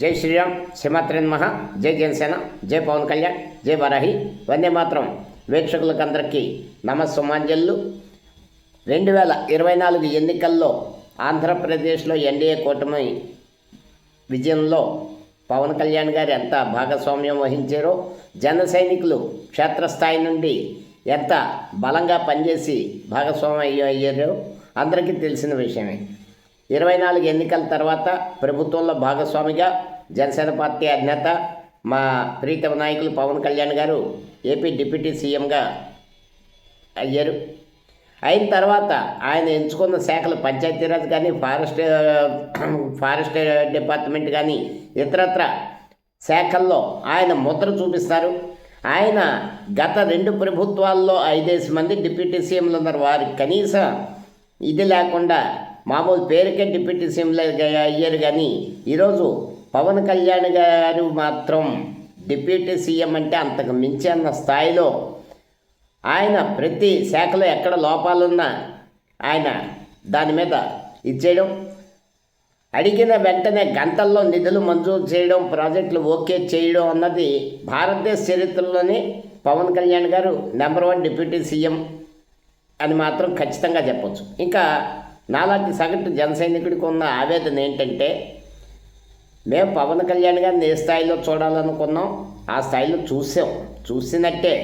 జై శ్రీరామ్ శ్రీమాత్రేన్ మహా జై జనసేన జై పవన్ కళ్యాణ్ జై వరాహి. వందే మాత్రం వీక్షకులకందరికీ నమస్సుమాంజల్లు. రెండు వేల ఇరవై నాలుగు ఎన్నికల్లో ఆంధ్రప్రదేశ్లో ఎన్డీఏ కూటమి విజయంలో పవన్ కళ్యాణ్ గారు ఎంత భాగస్వామ్యం వహించారో జన సైనికులు క్షేత్రస్థాయి నుండి ఎంత బలంగా పనిచేసి భాగస్వామ్యం అయ్యారో అందరికీ తెలిసిన విషయమే. ఇరవై నాలుగు ఎన్నికల తర్వాత ప్రభుత్వంలో భాగస్వామిగా జనసేన పార్టీ అధినేత మా ప్రీతమ నాయకులు పవన్ కళ్యాణ్ గారు ఏపీ డిప్యూటీ సీఎంగా అయ్యారు. అయిన తర్వాత ఆయన ఎంచుకున్న శాఖలు పంచాయతీరాజ్ కానీ ఫారెస్ట్ ఫారెస్ట్ డిపార్ట్మెంట్ కానీ ఇతరత్ర శాఖల్లో ఆయన ముద్ర చూపిస్తారు. ఆయన గత రెండు ప్రభుత్వాల్లో ఐదేసి మంది డిప్యూటీ సీఎంలు ఉన్నారు. వారికి కనీసం ఇది లేకుండా మామూలు పేరుకే డిప్యూటీ సీఎంలు అయ్యారు కానీ ఈరోజు పవన్ కళ్యాణ్ గారు మాత్రం డిప్యూటీ సీఎం అంటే అంతకు మించి అన్న స్థాయిలో ఆయన ప్రతి శాఖలో ఎక్కడ లోపాలున్నా ఆయన దాని మీద ఇచ్చేయడం అడిగిన వెంటనే గంటల్లో నిధులు మంజూరు చేయడం ప్రాజెక్టులు ఓకే చేయడం అన్నది భారతదేశ చరిత్రలోనే పవన్ కళ్యాణ్ గారు నెంబర్ వన్ డిప్యూటీ సీఎం అని మాత్రం ఖచ్చితంగా చెప్పొచ్చు. ఇంకా నాలాంటి సగటు జన సైనికుడికి ఉన్న ఆవేదన ఏంటంటే మేము పవన్ కళ్యాణ్ గారిని ఏ స్థాయిలో చూడాలనుకున్నాం ఆ స్థాయిలో చూసాం. చూసినట్టే.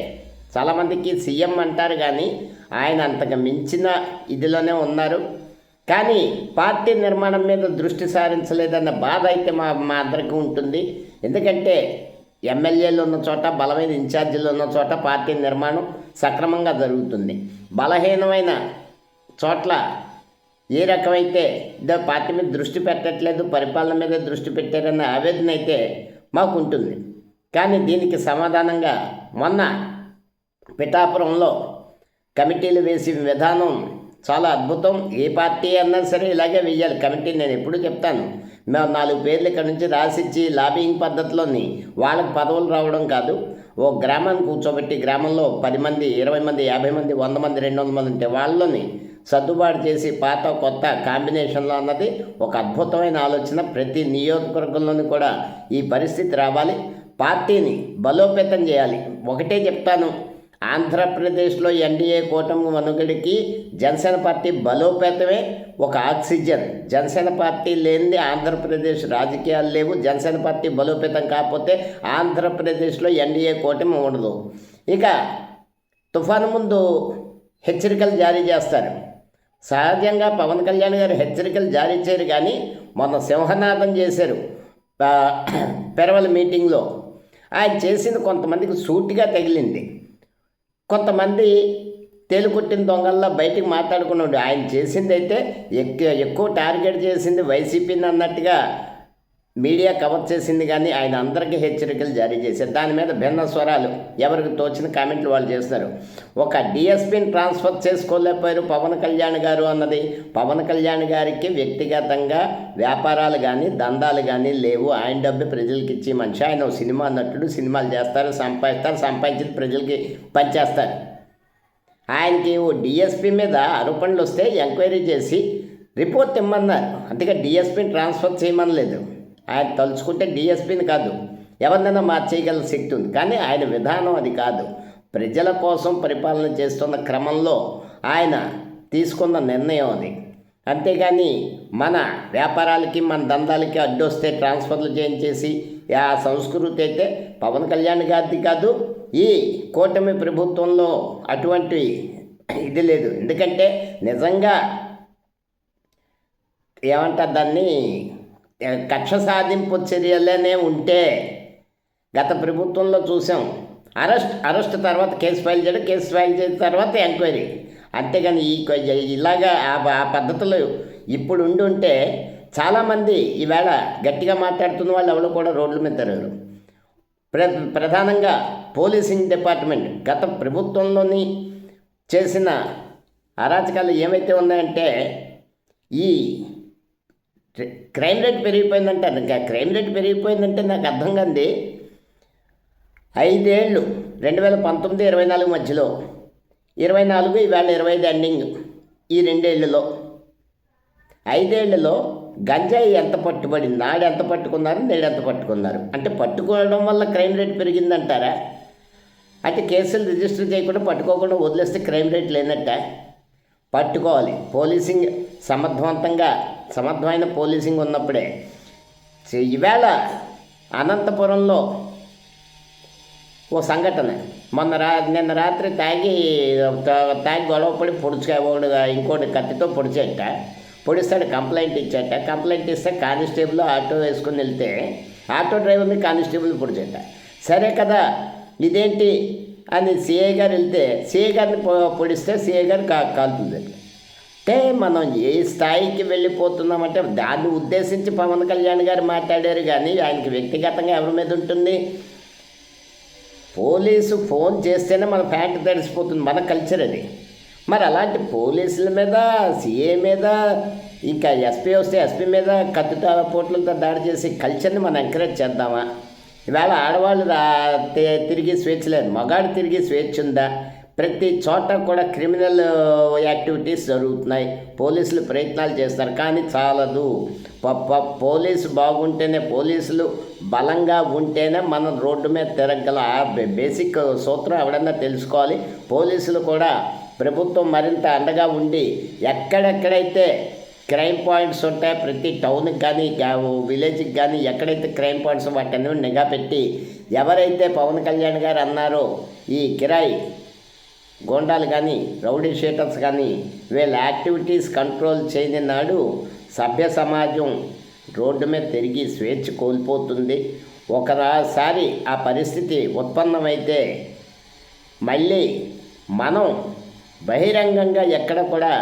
చాలామందికి సీఎం అంటారు కానీ ఆయన అంతకు మించిన ఇదిలోనే ఉన్నారు. కానీ పార్టీ నిర్మాణం మీద దృష్టి సారించలేదన్న బాధ అయితే మా మా అందరికీ ఉంటుంది. ఎందుకంటే ఎమ్మెల్యేలు ఉన్న చోట బలమైన ఇన్ఛార్జీలు ఉన్న చోట పార్టీ నిర్మాణం సక్రమంగా జరుగుతుంది. బలహీనమైన చోట్ల ఏ రకమైతే ఇదో పార్టీ మీద దృష్టి పెట్టట్లేదు పరిపాలన మీద దృష్టి పెట్టారన్న ఆవేదన అయితే మాకు ఉంటుంది కానీ దీనికి సమాధానంగా మొన్న పిఠాపురంలో కమిటీలు వేసే విధానం చాలా అద్భుతం. ఏ పార్టీ అన్నా సరే ఇలాగే వెయ్యాలి. కమిటీ నేను ఎప్పుడు చెప్తాను. మేము నాలుగు పేర్లు ఇక్కడ నుంచి రాసిచ్చి లాబింగ్ పద్ధతిలోని వాళ్ళకి పదవులు రావడం కాదు. ఓ గ్రామాన్ని కూర్చోబెట్టి గ్రామంలో పది మంది ఇరవై మంది యాభై మంది వంద మంది రెండు వందల మంది ఉంటే వాళ్ళని సర్దుబాటు చేసి పాత కొత్త కాంబినేషన్లో అన్నది ఒక అద్భుతమైన ఆలోచన. ప్రతి నియోజకవర్గంలోని కూడా ఈ పరిస్థితి రావాలి. పార్టీని బలోపేతం చేయాలి. ఒకటే చెప్తాను. ఆంధ్రప్రదేశ్లో ఎన్డీఏ కూటమి మనుగడికి జనసేన పార్టీ బలోపేతమే ఒక ఆక్సిజన్. జనసేన పార్టీ లేనిది ఆంధ్రప్రదేశ్ రాజకీయాలు లేవు. జనసేన పార్టీ బలోపేతం కాకపోతే ఆంధ్రప్రదేశ్లో ఎన్డీఏ కూటమి ఉండదు. ఇక తుఫాను ముందు హెచ్చరికలు జారీ చేస్తారు. సహజంగా పవన్ కళ్యాణ్ గారు హెచ్చరికలు జారీ చేయరు కానీ మొన్న సింహనాథం చేశారు. పెరవల మీటింగ్లో. ఆయన చేసింది కొంతమందికి సూటిగా తగిలింది. కొంతమంది తేలుకొట్టిన దొంగల్లా బయటికి మాట్లాడుకున్నాడు. ఆయన చేసింది అయితే ఎక్కువ ఎక్కువ టార్గెట్ చేసింది వైసీపీని అన్నట్టుగా మీడియా కవర్ చేసింది కానీ ఆయన అందరికీ హెచ్చరికలు జారీ చేశారు. దాని మీద భిన్న స్వరాలు ఎవరికి తోచిన కామెంట్లు వాళ్ళు చేస్తారు ఒక డిఎస్పీని ట్రాన్స్ఫర్ చేసుకోలేకపోయారు పవన్ కళ్యాణ్ గారు అన్నది. పవన్ కళ్యాణ్ గారికి వ్యక్తిగతంగా వ్యాపారాలు కానీ దందాలు కానీ లేవు. ఆయన డబ్బు ప్రజలకి ఇచ్చి మనిషి. ఆయన సినిమా నటుడు. సినిమాలు చేస్తారు సంపాదిస్తారు సంపాదించి ప్రజలకి పనిచేస్తారు. ఆయనకి ఓ డిఎస్పీ మీద ఆరోపణలు వస్తే ఎంక్వైరీ చేసి రిపోర్ట్ ఇమ్మన్నారు. అందుకే డిఎస్పీని ట్రాన్స్ఫర్ చేయమనలేదు. ఆయన తలుచుకుంటే డిఎస్పీని కాదు. ఎవరినైనా మార్చేయగల శక్తి ఉంది. కానీ ఆయన విధానం అది కాదు. ప్రజల కోసం పరిపాలన చేస్తున్న క్రమంలో ఆయన తీసుకున్న నిర్ణయం అది. అంతేగాని మన వ్యాపారాలకి మన దందాలకి అడ్డొస్తే ట్రాన్స్ఫర్లు చేయించేసి ఆ సంస్కృతి అయితే పవన్ కళ్యాణ్ గారిది కాదు. ఈ కూటమి ప్రభుత్వంలో అటువంటి ఇది లేదు. ఎందుకంటే నిజంగా ఏమంటారు దాన్ని? కక్ష సాధింపు చర్యలనే ఉంటే గత ప్రభుత్వంలో చూసాం. అరెస్ట్ అరెస్ట్ తర్వాత కేసు ఫైల్ చేయడం కేసు ఫైల్ చేసిన తర్వాత ఎంక్వైరీ. అంతేగాని ఈ ఇలాగా ఆ పద్ధతులు ఇప్పుడు ఉండి ఉంటే చాలామంది ఈవేళ గట్టిగా మాట్లాడుతున్న వాళ్ళు ఎవరు కూడా రోడ్ల మీద తిరగరు. ప్ర ప్రధానంగా పోలీసింగ్ డిపార్ట్మెంట్ గత ప్రభుత్వంలోని చేసిన అరాచకాలు ఏమైతే ఉన్నాయంటే ఈ క్రైమ్ రేట్ పెరిగిపోయిందంటారు ఇంకా క్రైమ్ రేట్ పెరిగిపోయిందంటే నాకు అర్థం కాంది. ఐదేళ్ళు రెండు వేల పంతొమ్మిది ఇరవై నాలుగు మధ్యలో. ఇరవై నాలుగు ఈవేళ ఇరవై ఐదు ఎండింగ్ ఈ రెండేళ్ళలో. ఐదేళ్ళలో గంజాయి ఎంత పట్టుబడింది నాడు ఎంత పట్టుకున్నారు నేడు ఎంత పట్టుకున్నారు? అంటే పట్టుకోవడం వల్ల క్రైమ్ రేట్ పెరిగిందంటారా? అంటే కేసులు రిజిస్టర్ చేయకుండా పట్టుకోకుండా వదిలేస్తే క్రైమ్ రేట్ లేనట్ట? పట్టుకోవాలి. పోలీసింగ్ సమర్థవంతంగా సమర్థమైన పోలీసింగ్ ఉన్నప్పుడే ఈవేళ అనంతపురంలో ఓ సంఘటన. మొన్న రా నిన్న రాత్రి తాగి తాగి గొడవపడి పడి ఒకడు ఇంకోటి కత్తితో పొడిచేట. పొడిస్తాడు కంప్లైంట్ ఇచ్చాట. కంప్లైంట్ ఇస్తే కానిస్టేబుల్ ఆటో వేసుకుని వెళ్తే ఆటో డ్రైవర్ని కానిస్టేబుల్ పొడిచేట. సరే కదా ఇదేంటి? అని సిఐ గారు వెళ్తే సిఐ గారిని పొ- పొడిస్తే సిఐ గారు కాలుతుంది అంటే మనం ఏ స్థాయికి వెళ్ళిపోతున్నామంటే దాన్ని ఉద్దేశించి పవన్ కళ్యాణ్ గారు మాట్లాడారు కానీ ఆయనకి వ్యక్తిగతంగా ఎవరి మీద ఉంటుంది? పోలీసు ఫోన్ చేస్తేనే మన ఫ్యాక్ట్ తడిసిపోతుంది మన కల్చర్ అది. మరి అలాంటి పోలీసుల మీద సీఏ మీద ఇంకా ఎస్పీ వస్తే ఎస్పీ మీద కత్తుట పోట్లతో దాడి చేసి కల్చర్ని మనం ఎంకరేజ్ చేద్దామా? ఇవాళ ఆడవాళ్ళు తిరిగి స్వేచ్ఛ లేదు మగాడు తిరిగి స్వేచ్ఛ ఉందా? ప్రతి చోట కూడా క్రిమినల్ uh, యాక్టివిటీస్ జరుగుతున్నాయి. పోలీసులు ప్రయత్నాలు చేస్తారు కానీ చాలదు. ప- పోలీసు బాగుంటేనే పోలీసులు బలంగా ఉంటేనే మనం రోడ్డు మీద తిరగల బేసిక్ సూత్రం ఎవడన్నా తెలుసుకోవాలి. పోలీసులు కూడా ప్రభుత్వం మరింత అండగా ఉండి ఎక్కడెక్కడైతే క్రైమ్ పాయింట్స్ ఉంటాయి ప్రతి టౌన్కి కానీ విలేజ్కి కానీ ఎక్కడైతే క్రైమ్ పాయింట్స్ వాటిని నిఘా పెట్టి ఎవరైతే పవన్ కళ్యాణ్ గారు అన్నారో ఈ కిరాయి గోండాలు కానీ రౌడీ షీటర్స్ కానీ వీళ్ళ యాక్టివిటీస్ కంట్రోల్ చేయని నాడు సభ్య సమాజం రోడ్డు మీద తిరిగి స్వేచ్ఛ కోల్పోతుంది. ఒకసారి ఆ పరిస్థితి ఉత్పన్నమైతే మళ్ళీ మనం బహిరంగంగా ఎక్కడ కూడా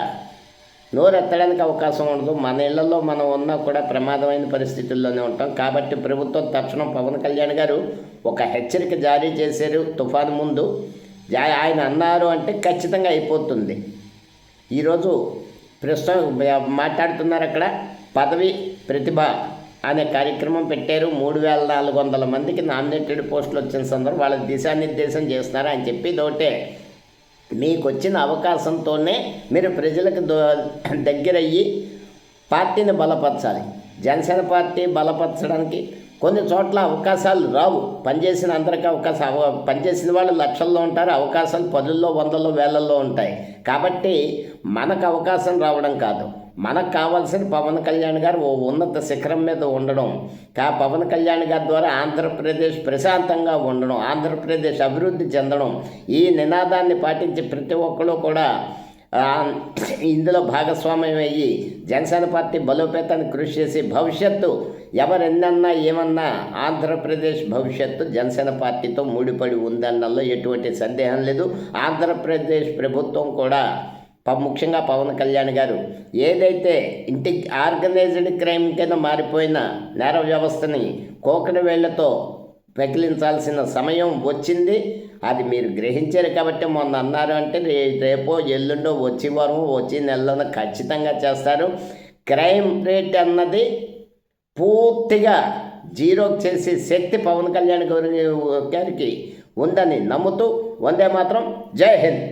నోరెత్తడానికి అవకాశం ఉండదు. మన ఇళ్ళలో మనం ఉన్నా కూడా ప్రమాదమైన పరిస్థితుల్లోనే ఉంటాం. కాబట్టి ప్రభుత్వం తక్షణం పవన్ కళ్యాణ్ గారు ఒక హెచ్చరిక జారీ చేశారు తుఫాను ముందు. ఆయన అన్నారు అంటే ఖచ్చితంగా అయిపోతుంది. ఈరోజు ప్రస్తుతం మాట్లాడుతున్నారు అక్కడ. పదవి ప్రతిభ అనే కార్యక్రమం పెట్టారు. మూడు వేల నాలుగు వందల మందికి నామినేటెడ్ పోస్టులు వచ్చిన సందర్భం వాళ్ళ దిశానిర్దేశం చేస్తున్నారు అని చెప్పి ఒకటే మీకు వచ్చిన అవకాశంతోనే మీరు ప్రజలకు దో- దగ్గరయ్యి పార్టీని బలపరచాలి. జనసేన పార్టీ బలపరచడానికి కొన్ని చోట్ల అవకాశాలు రావు. పనిచేసిన అందరికీ అవకాశం పనిచేసిన వాళ్ళు లక్షల్లో ఉంటారు అవకాశాలు పదుల్లో వందల్లో వేలల్లో ఉంటాయి. కాబట్టి మనకు అవకాశం రావడం కాదు. మనకు కావాల్సిన పవన్ కళ్యాణ్ గారు ఓ ఉన్నత శిఖరం మీద ఉండడం. కా పవన్ కళ్యాణ్ గారి ద్వారా ఆంధ్రప్రదేశ్ ప్రశాంతంగా ఉండడం ఆంధ్రప్రదేశ్ అభివృద్ధి చెందడం ఈ నినాదాన్ని పాటించి ప్రతి ఒక్కరు కూడా ఇందులో భాగస్వామ్యం అయ్యి జనసేన పార్టీ బలోపేతానికి కృషి చేసి భవిష్యత్తు ఎవరెన్నన్నా ఏమన్నా ఆంధ్రప్రదేశ్ భవిష్యత్తు జనసేన పార్టీతో ముడిపడి ఉందన్నలో ఎటువంటి సందేహం లేదు. ఆంధ్రప్రదేశ్ ప్రభుత్వం కూడా ప- ముఖ్యంగా పవన్ కళ్యాణ్ గారు ఏదైతే ఇంటి ఆర్గనైజ్డ్ క్రైమ్ కింద మారిపోయిన నేర వ్యవస్థని కోకడి వేళ్ళతో పెకిలించాల్సిన సమయం వచ్చింది. అది మీరు గ్రహించారు కాబట్టి మొన్న అన్నారు అంటే రే- రేపో ఎల్లుండో వచ్చే వారం వచ్చే నెలలో ఖచ్చితంగా చేస్తారు. క్రైమ్ రేట్ అన్నది పూర్తిగా జీరో చేసే శక్తి పవన్ కళ్యాణ్ గారి గారికి ఉందని నమ్ముతూ వందే మాత్రం జై హింద్.